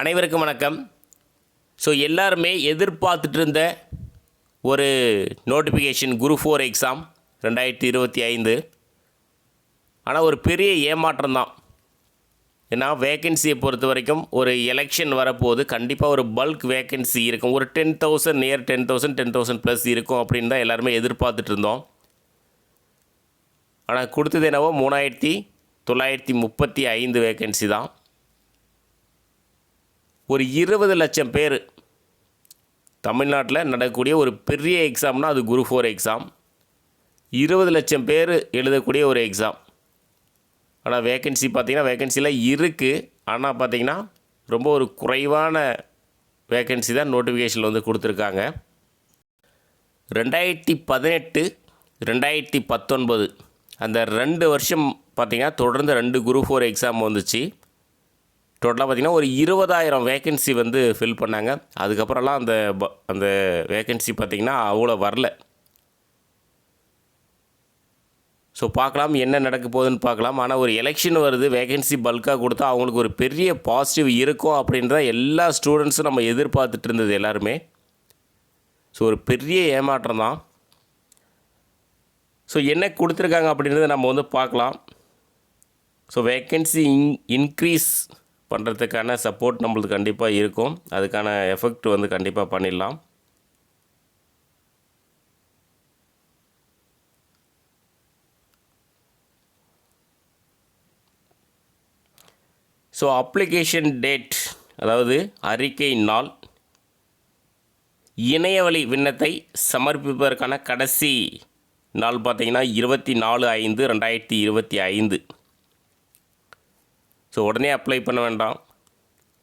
அனைவருக்கும் வணக்கம். ஸோ எல்லாருமே எதிர்பார்த்துட்டு இருந்த ஒரு நோட்டிஃபிகேஷன் குரு ஃபோர் எக்ஸாம் ரெண்டாயிரத்தி இருபத்தி ஐந்து. ஆனால் ஒரு பெரிய ஏமாற்றம் தான். ஏன்னா வேக்கன்சியை பொறுத்த வரைக்கும் ஒரு எலெக்ஷன் வரப்போது கண்டிப்பாக ஒரு பல்க் வேக்கன்சி இருக்கும். ஒரு ten thousand near ten thousand ten thousand plus இருக்கும் அப்படின்னு தான் எல்லாருமே எதிர்பார்த்துட்டு இருந்தோம் ஆனால் கொடுத்தது என்னவோ மூணாயிரத்தி தொள்ளாயிரத்தி முப்பத்தி ஐந்து வேக்கன்சி தான். ஒரு இருபது லட்சம் பேர். தமிழ்நாட்டில் நடக்கக்கூடிய ஒரு பெரிய எக்ஸாம்னால் அது குரு ஃபோர் எக்ஸாம். இருபது லட்சம் பேர் எழுதக்கூடிய ஒரு எக்ஸாம். ஆனால் வேக்கன்சி பார்த்திங்கன்னா வேக்கன்சிலாம் இருக்குது ஆனால் பார்த்திங்கன்னா ரொம்ப ஒரு குறைவான வேக்கன்சி தான் நோட்டிஃபிகேஷனில் வந்து கொடுத்துருக்காங்க. ரெண்டாயிரத்தி பதினெட்டு ரெண்டாயிரத்தி பத்தொன்பது அந்த ரெண்டு வருஷம் பார்த்திங்கன்னா தொடர்ந்து ரெண்டு குரூப் ஃபோர் எக்ஸாம் வந்துச்சு. டோட்டலாக பார்த்திங்கன்னா ஒரு இருபதாயிரம் வேக்கன்சி வந்து ஃபில் பண்ணாங்க. அதுக்கப்புறம்லாம் அந்த ப- அந்த வேக்கன்சி பார்த்திங்கன்னா அவ்வளோ வரல. ஸோ பார்க்கலாம் என்ன நடக்க போகுதுன்னு பார்க்கலாம். ஆனால் ஒரு எலெக்ஷன் வருது வேகன்சி பல்காக கொடுத்தா அவங்களுக்கு ஒரு பெரிய பாசிட்டிவ் இருக்கும் அப்படின்றத எல்லா ஸ்டூடெண்ட்ஸும் நம்ம எதிர்பார்த்துட்டு இருந்தது எல்லாருமே. ஸோ ஒரு பெரிய ஏமாற்றம் தான். ஸோ என்ன கொடுத்துருக்காங்க அப்படின்றத நம்ம வந்து பார்க்கலாம். ஸோ வேக்கன்சி இன் இன்க்ரீஸ் பண்ணுறதுக்கான சப்போர்ட் நம்மளுக்கு கண்டிப்பாக இருக்கும். அதுக்கான எஃபெக்ட் வந்து கண்டிப்பாக பண்ணிடலாம். ஸோ அப்ளிகேஷன் டேட் அதாவது அறிக்கை நாள் இணையவழி விண்ணத்தை சமர்ப்பிப்பதற்கான கடைசி நாள் பார்த்தீங்கன்னா இருபத்தி நாலு ஐந்து ரெண்டாயிரத்தி இருபத்தி ஐந்து. ஸோ உடனே அப்ளை பண்ண வேண்டாம்.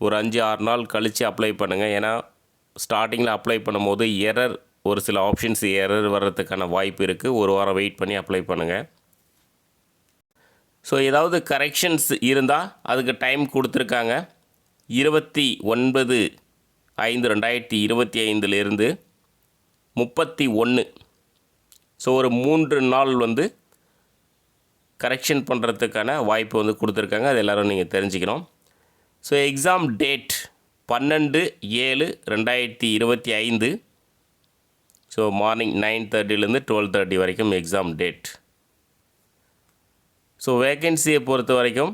ஒரு அஞ்சு ஆறு நாள் கழித்து அப்ளை பண்ணுங்கள் ஏன்னா ஸ்டார்டிங்கில் அப்ளை பண்ணும்போது எரர் ஒரு சில ஆப்ஷன்ஸ் எரர் வர்றதுக்கான வாய்ப்பு இருக்குது ஒரு வாரம் வெயிட் பண்ணி அப்ளை பண்ணுங்கள் ஸோ ஏதாவது கரெக்ஷன்ஸ் இருந்தால் அதுக்கு டைம் கொடுத்துருக்காங்க. இருபத்தி ஒன்பது ஐந்து ரெண்டாயிரத்தி இருபத்தி ஐந்துலேருந்து முப்பத்தி ஒன்று ஸோ ஒரு மூன்று நாள் வந்து கரெக்ஷன் பண்ணுறதுக்கான வாய்ப்பு வந்து கொடுத்துருக்காங்க. அது எல்லோரும் நீங்கள் தெரிஞ்சுக்கணும். ஸோ எக்ஸாம் டேட் பன்னெண்டு ஏழு ரெண்டாயிரத்தி இருபத்தி ஐந்து. ஸோ மார்னிங் நைன் தேர்ட்டிலேருந்து டுவெல் தேர்ட்டி வரைக்கும் எக்ஸாம் டேட் ஸோ வேக்கன்சியை பொறுத்த வரைக்கும்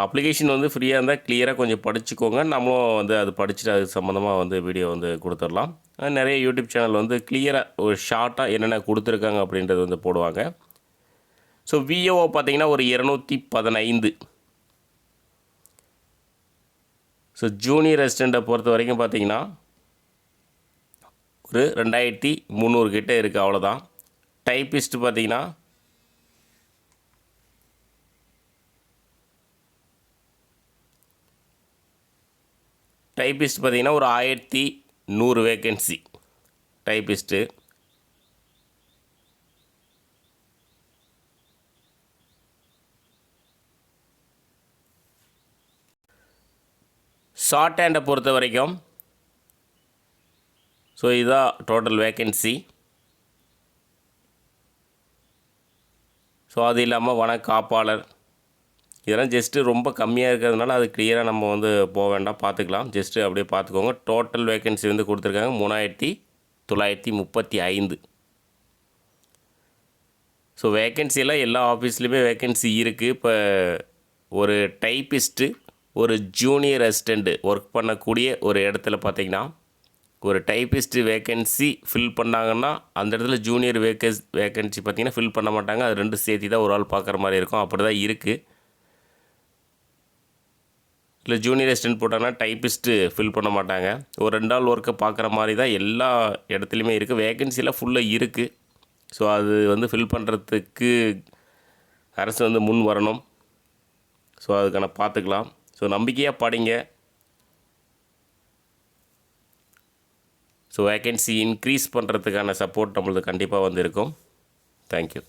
அப்ளிகேஷன் வந்து ஃப்ரீயாக இருந்தால் கிளியராக கொஞ்சம் படிச்சுக்கோங்க. நம்மளும் வந்து அது படிச்சுட்டு அது சம்மந்தமாக வந்து வீடியோ வந்து கொடுத்துடலாம். நிறைய யூடியூப் சேனல் வந்து கிளியராக ஒரு ஷார்ட்டாக என்னென்ன கொடுத்துருக்காங்க அப்படின்றது வந்து போடுவாங்க. ஸோ விஓ பார்த்திங்கன்னா ஒரு இரநூத்தி பதினைந்து. ஸோ ஜூனியர் ரெசிடெண்ட்டை பொறுத்த வரைக்கும் பார்த்தீங்கன்னா ஒரு ரெண்டாயிரத்தி முந்நூறு கிட்டே இருக்குது அவ்வளோதான் டைப்பிஸ்ட் பார்த்தீங்கன்னா டைப்பிஸ்ட் பார்த்திங்கன்னா ஒரு ஆயிரத்தி நூறு வேக்கன்சி டைப்பிஸ்ட்டு ஷார்ட் ஹேண்டை பொறுத்த வரைக்கும் ஸோ இதுதான் டோட்டல் வேக்கன்சி ஸோ அது இல்லாமல் வன காப்பாளர் இதெல்லாம் ஜஸ்ட்டு ரொம்ப கம்மியாக இருக்கிறதுனால அது கிளியராக நம்ம வந்து போக வேண்டாம். பார்த்துக்கலாம். ஜஸ்ட்டு அப்படியே பார்த்துக்கோங்க. டோட்டல் வேக்கன்சி வந்து கொடுத்துருக்காங்க மூணாயிரத்தி தொள்ளாயிரத்தி முப்பத்தி ஐந்து. ஸோ வேக்கன்சியெல்லாம் எல்லா ஆஃபீஸ்லேயுமே வேக்கன்சி இருக்குது இப்போ ஒரு டைப்பிஸ்ட்டு ஒரு ஜூனியர் அசிஸ்டண்ட்டு ஒர்க் பண்ணக்கூடிய ஒரு இடத்துல பார்த்தீங்கன்னா ஒரு டைப்பிஸ்ட்டு வேக்கன்சி ஃபில் பண்ணாங்கன்னா அந்த இடத்துல ஜூனியர் வேக்கன்ஸ் வேக்கன்சி பார்த்தீங்கன்னா ஃபில் பண்ண மாட்டாங்க. அது ரெண்டு சேர்த்து தான் ஒரு ஆள் பார்க்குற மாதிரி இருக்கும். அப்படி தான் இருக்குது இல்லை ஜூனியர் அசிஸ்டன்ட் போட்டாங்கன்னா டைப்பிஸ்ட்டு ஃபில் பண்ண மாட்டாங்க. ஒரு ரெண்டு நாள் ஒர்க்கை பார்க்குற மாதிரி தான் எல்லா இடத்துலையுமே இருக்குது வேகன்சிலாம் ஃபுல்லாக இருக்குது ஸோ அது வந்து ஃபில் பண்ணுறதுக்கு அரசு வந்து முன் வரணும். ஸோ அதுக்கான பார்த்துக்கலாம். ஸோ நம்பிக்கையாக படிங்க. ஸோ வேக்கன்சி இன்க்ரீஸ் பண்ணுறதுக்கான சப்போர்ட் நம்மளுக்கு கண்டிப்பாக வந்து இருக்கும் தேங்க்யூ